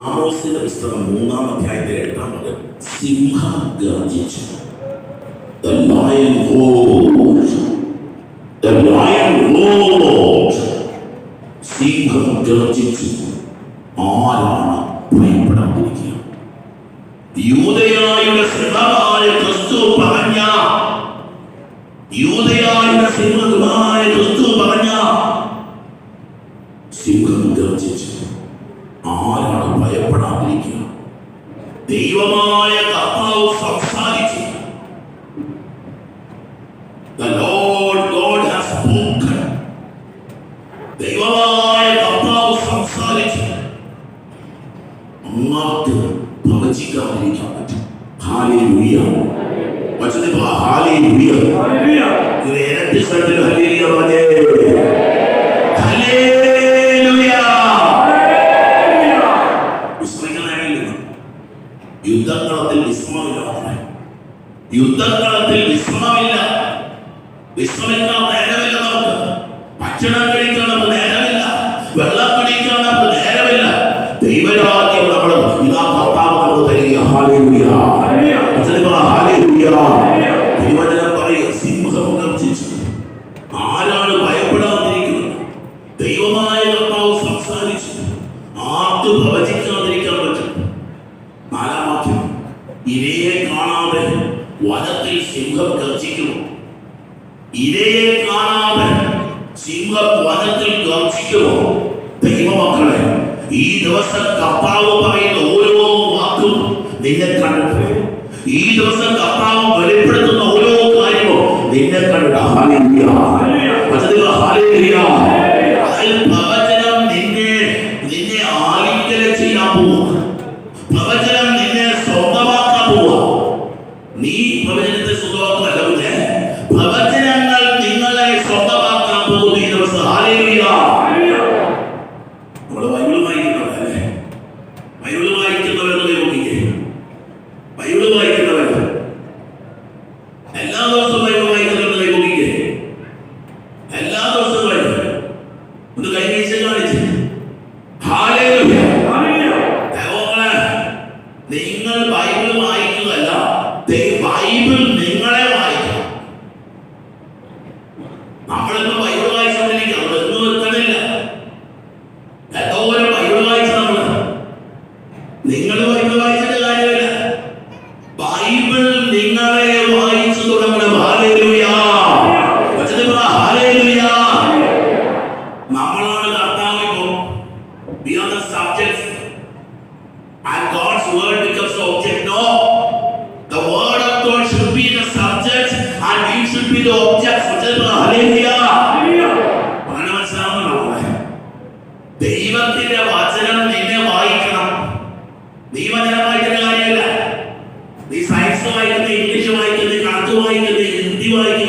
ആമോസിന്റെ പുസ്തകം മൂന്നാം അധ്യായത്തിൽ എട്ടാം പദം. സിംഹം ഗർജിച്ചു The lion roared. The. സിംഹം ഗർജിച്ചു ആരാണ് ഭയപ്പെടാതിരിക്കുക യൂതയായുടെ സിംഹമായ ക്രിസ്തു പറഞ്ഞ യൂതയായുടെ സിംഹമായ ക്രിസ്തു പറഞ്ഞ സിംഹം ഗർജിച്ചു. ആരാണ് ഭയപ്പെടാതിരിക്കുക ദൈവമായ കർത്താവ് സംസാരിച്ചു The Lord God has spoken. ദൈവമായ കർത്താവ് സംസാരിച്ചു അങ്ങാട്ട് പ്രവചിക്കാതിരിക്കാൻ പറ്റും ഹാലേലൂയ വചനം പറ, ഹാലേലൂയ ഇത് ഇരട്ടി സ്ഥലത്തിൽ ഹല്ലേലൂയ പറഞ്ഞേ വനത്തിൽ ദൈവമക്കളെ ഈ ദിവസം കർത്താവ് പറയുന്ന ഓരോ വാക്കും നിന്നെ കണ്ടിട്ട് ഈ ദിവസം കർത്താവ് വെളിപ്പെടുത്തുന്ന ഓരോ കാര്യവും നിന്നെ കണ്ടിട്ട്. അതിൽ പ്രവചനം നിങ്ങൾ ബൈബിൾ വായിക്കുന്നതല്ല ബൈബിൾ നിങ്ങളെ വായിക്കണം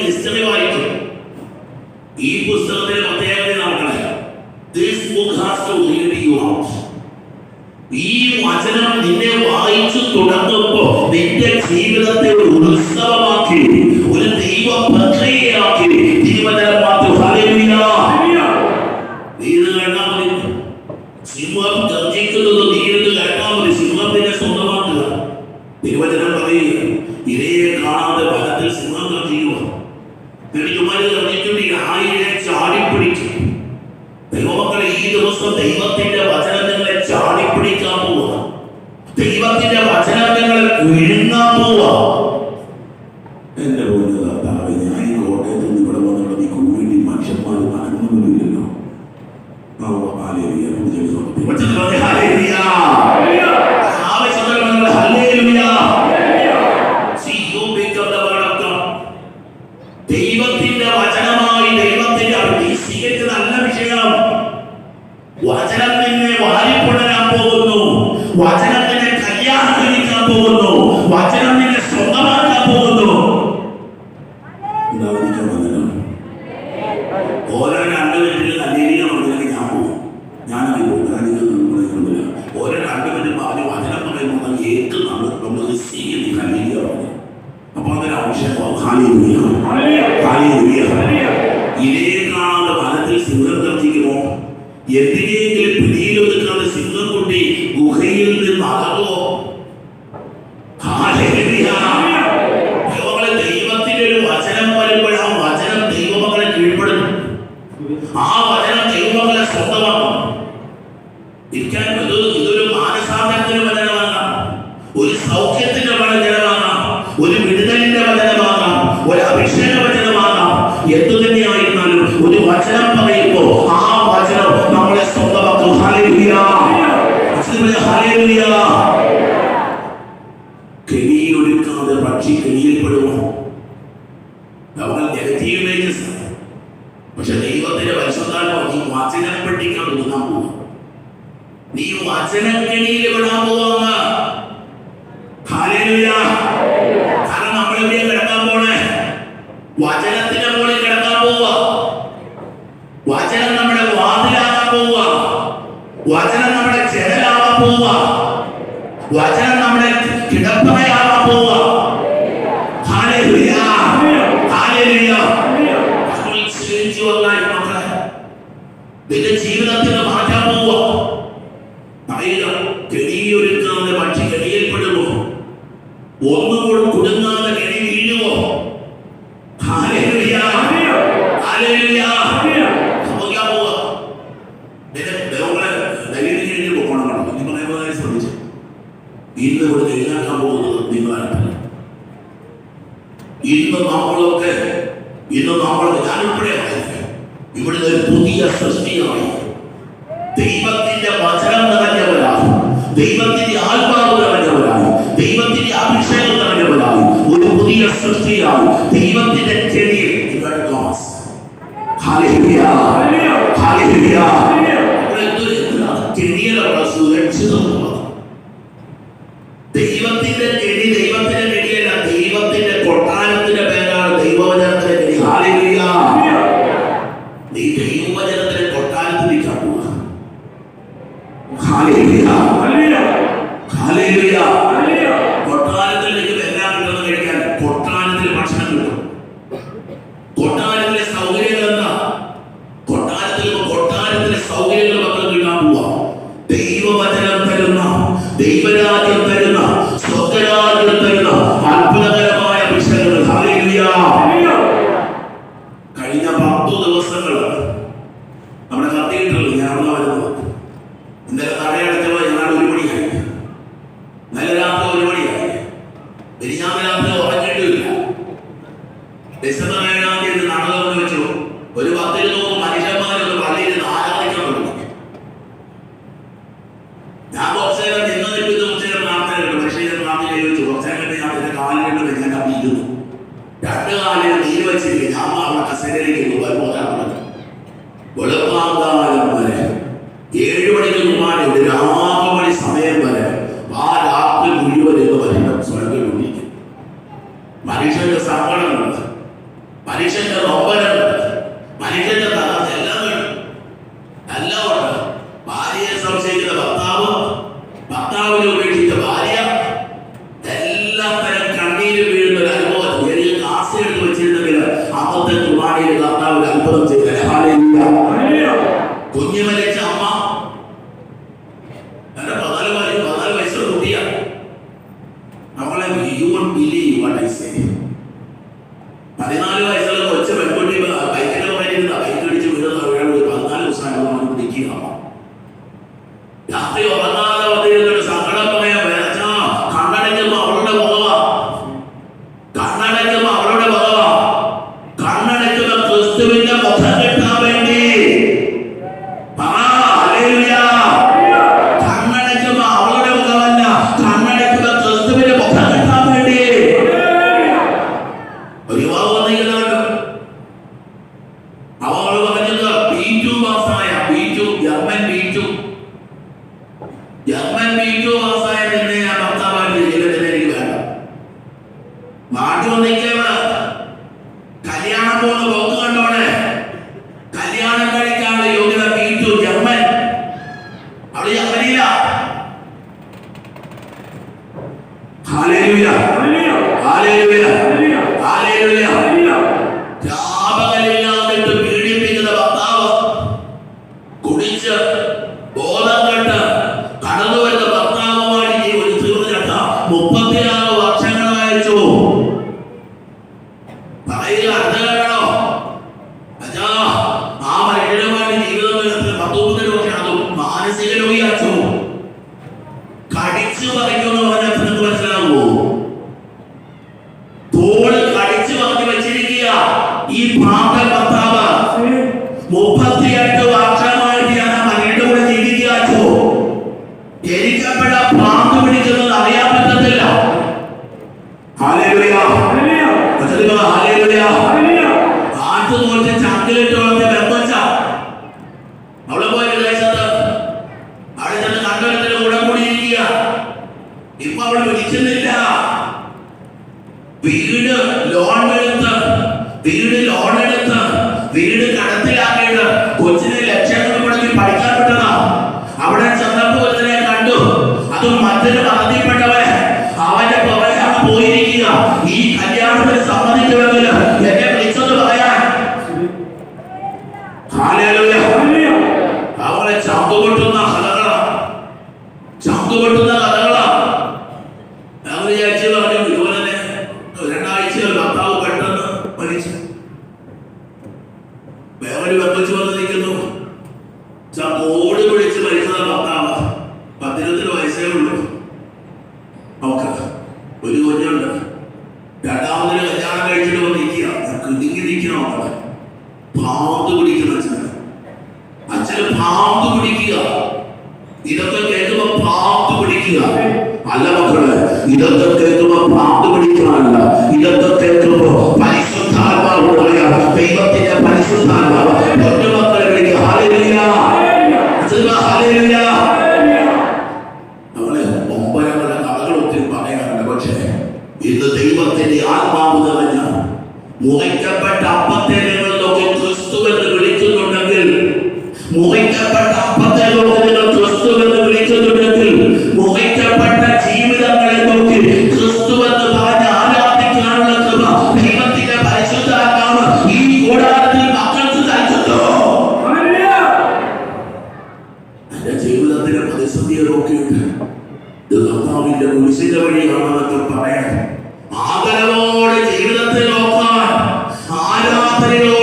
ഹിസ്റ്ററി വായിക്കും ഈ പുസ്തകത്തിന്റെ പ്രത്യേകത നടക്കണേ? This book has to lead you out ഈ വചനം നിന്നെ വായിച്ചു തുടങ്ങുമ്പോ നിന്റെ ജീവിതത്തെ ഒരു ഉത്സവമാക്കി ഒരു ദൈവ പ്രക്രിയയാക്കി ജീവജനം മാറ്റി സിംഹം ഗർജിക്കുന്നത് നീ ഇത് കേട്ടാ മതി. സിംഹത്തിനെ സ്വന്തമാക്കുക തിരുവചനം പറയുക. 我真就做。我哋就啊！കെണിയിലൊടുക്കുന്നത് പക്ഷി കെണിയിൽപ്പെടുമോ നമ്മൾ നെഗറ്റീവ് ഇമേജസ് പക്ഷെ ദൈവത്തിന്റെ പരിശുദ്ധാത്മാവ് നീ വചനം പെട്ടിക്കാൻ ഒതുങ്ങാൻ പോവാ നീ വചനക്കെണിയിൽ വിടാൻ പോവാന്ന് കാരണം നമ്മളെവിടെ കിടക്കാൻ പോണേ വചനത്തിന്റെ മുകളിൽ കിടക്കാൻ പോവാ വചനം നമ്മുടെ വാതിലാകാൻ പോവാ വചന What. ദൈവത്തിന്റെ ചെടിയിൽ ഗോഡ് ഗോസ് ഹാലേ ഹാലേ ഹാലേ நல்ல ஒரு Vậy là thế ഇതൊക്കെ കേൾക്കുമ്പോ പാട്ട് പിടിക്കാനല്ല ഇതൊക്കെ കേൾക്കുമ്പോ പല Padre lo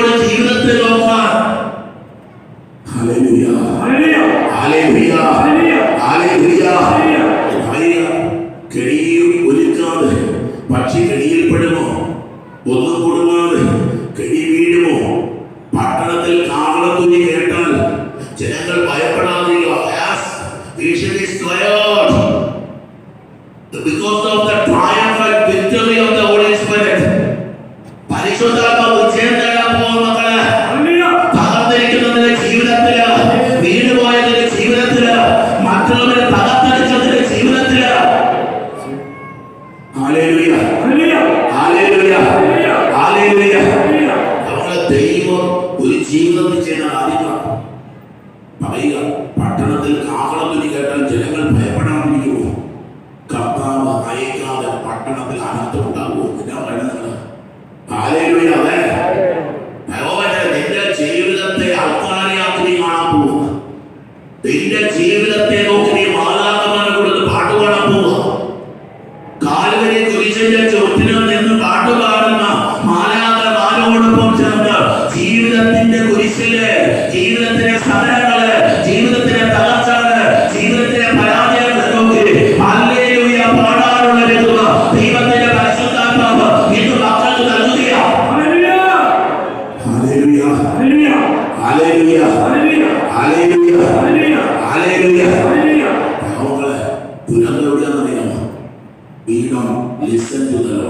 listen to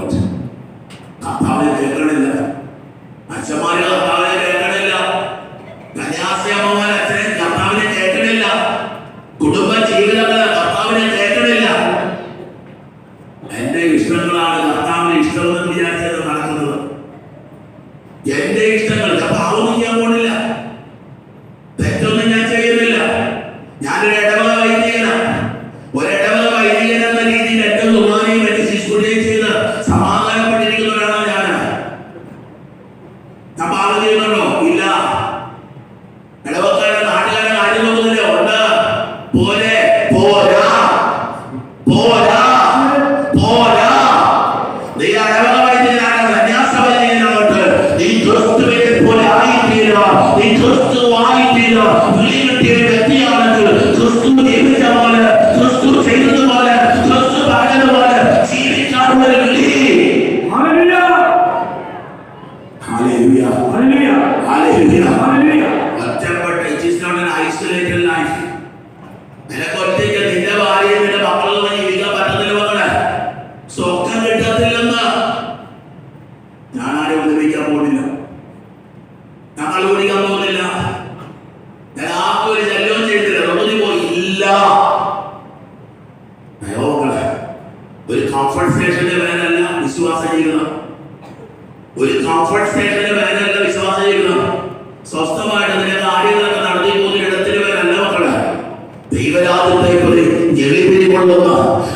കേൾക്കണില്ല ക്രിസ്തു വാങ്ങിപ്പിച്ച വിളി കിട്ടിയ വ്യക്തിയാണെങ്കിൽ ക്രിസ്തു ജീവിച്ച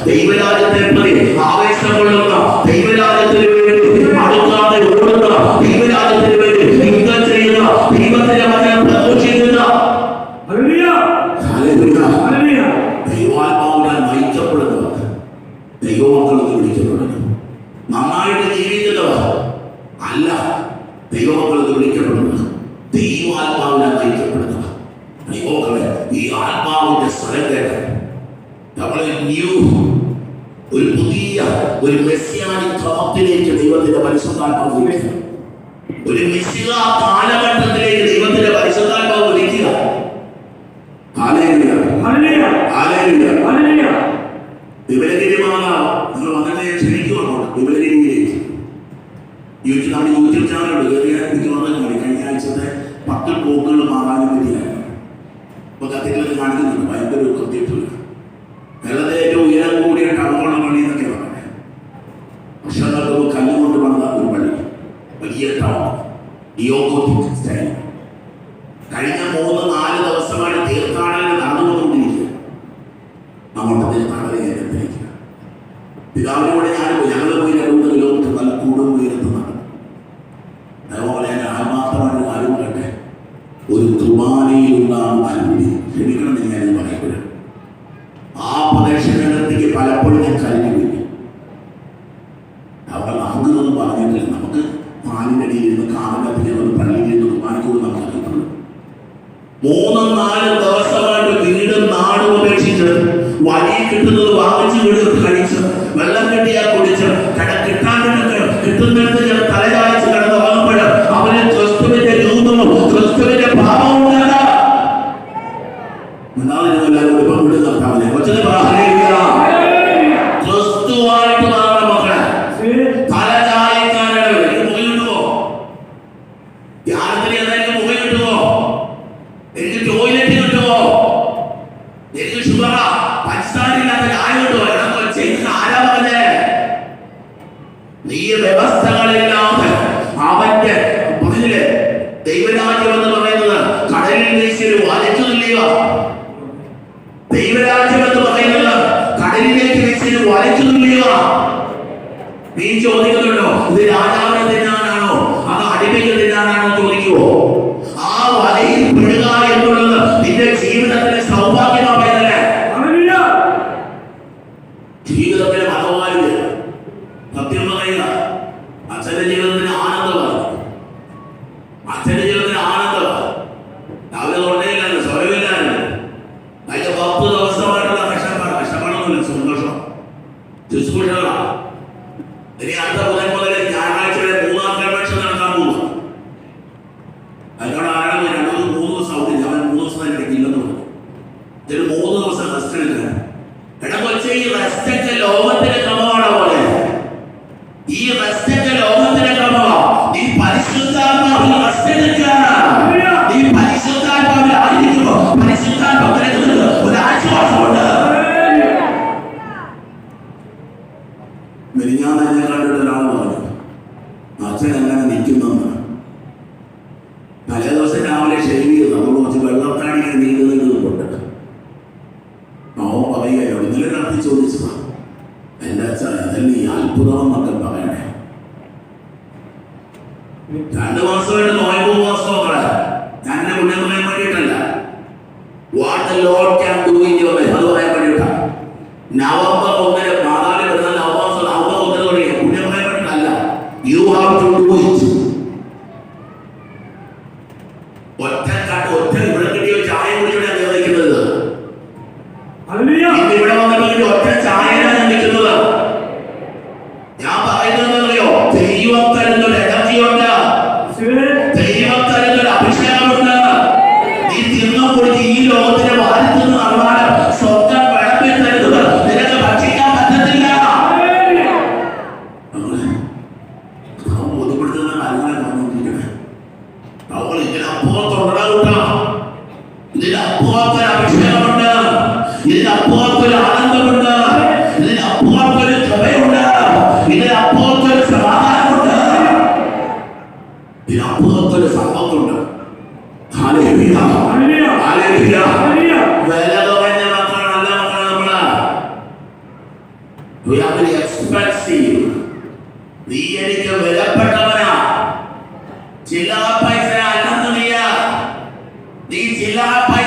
ദൈവരാജ്യത്തെ യൂട്യൂബ് നമ്മുടെ യൂട്യൂബ് ചാനലുണ്ട് കയറിയാൽ എനിക്ക് പത്ത് പോക്കുകൾ മാറാനും പറ്റിയായിരുന്നു ഇപ്പോൾ കത്തികളൊക്കെ കാണിക്കുന്നുണ്ട്. ഭയങ്കര കൃത്യത്തില്ല കേരളത്തിലെ ഏറ്റവും ഉയരം കൂടിയ ടവറുള്ള പള്ളി എന്നൊക്കെ പറഞ്ഞത് പക്ഷെ അതൊക്കെ കല്ലുകൊണ്ട് വന്ന ഒരു പള്ളി. വലിയ ടവർ ഡിയോകോത്തിക് സ്റ്റൈൽ. മൂന്നും നാലും ദിവസമായിട്ട് വീടും നാടും ഉപേക്ഷിച്ച് വഴി കിട്ടുന്നത് വാങ്ങിച്ചു വീട് കഴിച്ച് വെള്ളം കെട്ടിയാൽ കുടിച്ച് കട പീസിൽ വലച്ചു നീ ചോദിക്കുന്നുണ്ടോ ഇത് രാജാവിനെ തിന്നാനാണോ അത് അടിമയ്ക്ക് തിന്നാനാണോ ചോദിക്കുവോ? ആ വലയിൽ റെസ്പെക്ട് ചെയ്യും നീ എനിക്ക് വിലപ്പെട്ടവനാ. ചില പൈസ അല്ലെന്നറിയ നീ ചില പൈസ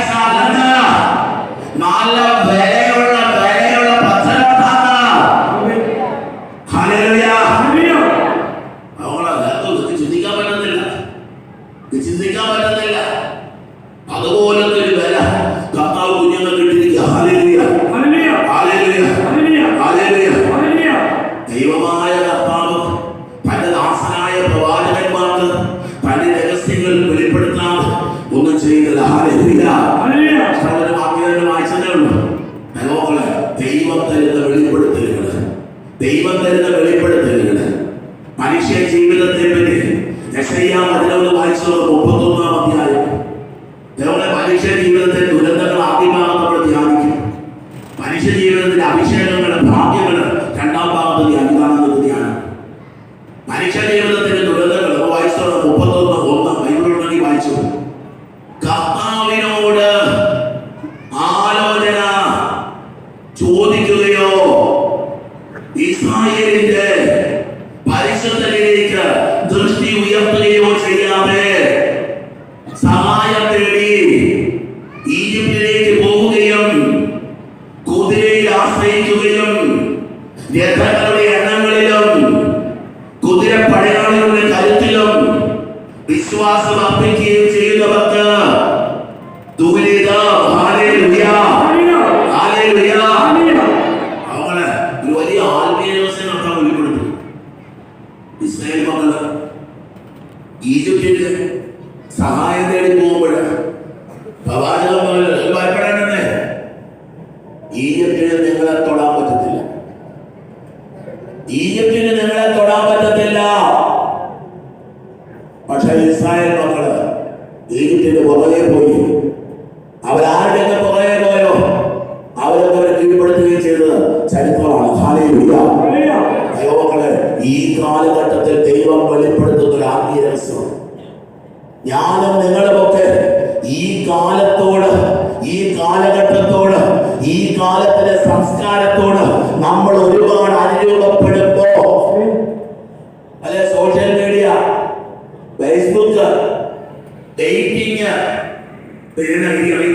对呀，对呀。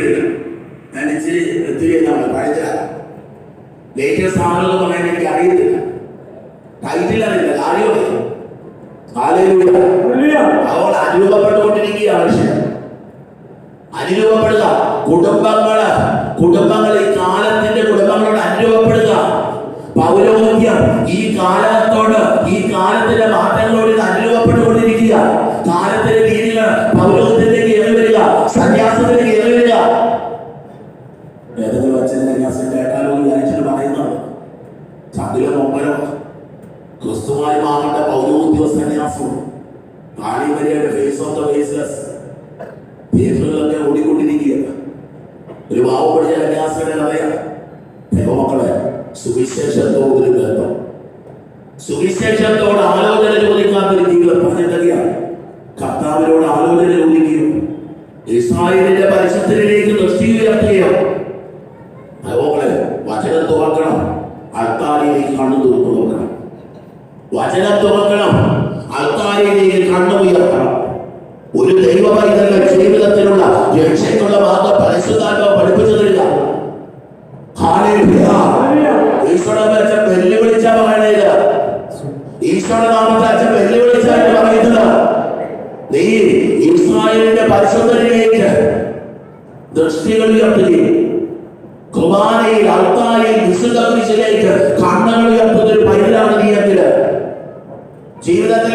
തിയേറ്ററുകളൊക്കെ ഓടിക്കൊണ്ടിരിക്കുക. ഒരു പാവപ്പെട്ട ജനകാസന അറിയാം ദൈവമക്കളെ സുവിശേഷത്തോടൊരു ബന്ധം? സുവിശേഷത്തോട് ആലോചന ചോദിക്കാത്തൊരു ജീവിതം പറഞ്ഞിട്ട്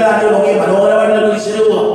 നാട്ടിൽ നോക്കിയ മനോഹരമായിട്ടുള്ള ഒരു ഈശ്വരവുമാണ്